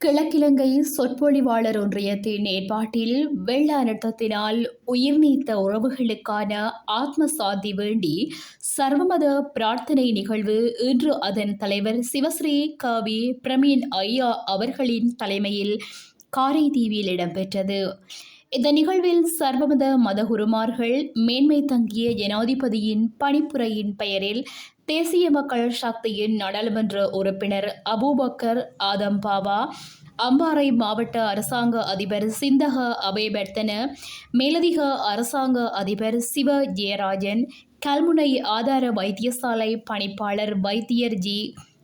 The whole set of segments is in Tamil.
கிழக்கிலங்கை சொற்பொழிவாளர் ஒன்றியத்தின் ஏற்பாட்டில் வெள்ள அனர்த்தத்தினால் உயிர் நீத்த உறவுகளுக்கான ஆத்ம சாந்தி வேண்டி சர்வமத பிரார்த்தனை நிகழ்வு இன்று அதன் தலைவர் சிவஸ்ரீ கவி பிரமீன் ஐயா அவர்களின் தலைமையில் காரைதீவில் இடம்பெற்றது. இந்த நிகழ்வில் சர்வமத மதகுருமார்கள் மேன்மை தங்கிய ஜனாதிபதியின் பணிப்புரையின் பெயரில் தேசிய மக்கள் சக்தியின் நாடாளுமன்ற உறுப்பினர் அபூபக்கர் ஆதம் பாபா அம்பாறை மாவட்ட அரசாங்க அதிபர் சிந்தக அபயபர்த்தன மேலதிக அரசாங்க அதிபர் சிவ ஜெயராஜன் கல்முனை ஆதார வைத்தியசாலை பணிப்பாளர் வைத்தியர் ஜி.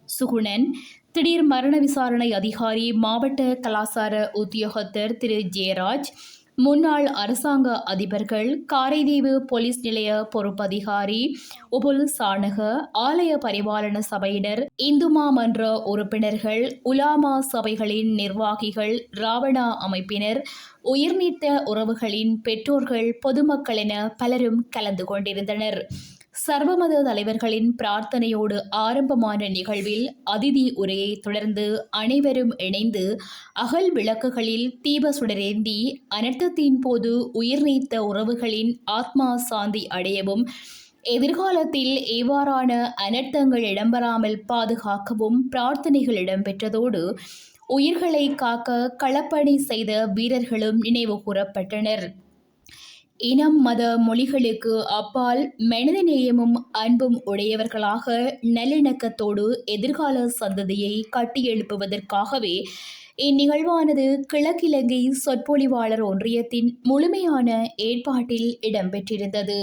சுகுணன் திடீர் மரண விசாரணை அதிகாரி மாவட்ட கலாசார உத்தியோகத்தர் திரு. ஜெயராஜ் முன்னாள் அரசாங்க அதிபர்கள் காரைதீவு போலீஸ் நிலைய பொறுப்பதிகாரி உபுல் சாணக ஆலய பரிபாலன சபையினர் இந்து மாமன்ற உறுப்பினர்கள் உலாமா சபைகளின் நிர்வாகிகள் ராவணா அமைப்பினர் உயிர்நீத்த உறவுகளின் பெற்றோர்கள் பொதுமக்கள் என பலரும் கலந்து கொண்டிருந்தனர். சர்வமத தலைவர்களின் பிரார்த்தனையோடு ஆரம்பமான நிகழ்வில் அதிதி உரையை தொடர்ந்து அனைவரும் இணைந்து அகல் விளக்குகளில் தீப சுடரேந்தி அனர்த்தத்தின் போது உயிர் நீத்த உறவுகளின் ஆத்மா சாந்தி அடையவும் எதிர்காலத்தில் இவ்வாறான அனர்த்தங்கள் இடம்பெறாமல் பாதுகாக்கவும் பிரார்த்தனைகள் இடம்பெற்றதோடு உயிர்களை காக்க களப்பணி செய்த வீரர்களும் நினைவு கூறப்பட்டனர். இனம் மத மொழிகளுக்கு அப்பால் மனிதநேயமும் அன்பும் உடையவர்களாக நல்லிணக்கத்தோடு எதிர்கால சந்ததியை கட்டியெழுப்புவதற்காகவே இந்நிகழ்வானது கிழக்கிலங்கை சொற்பொழிவாளர் ஒன்றியத்தின் முழுமையான ஏற்பாட்டில் இடம்பெற்றிருந்தது.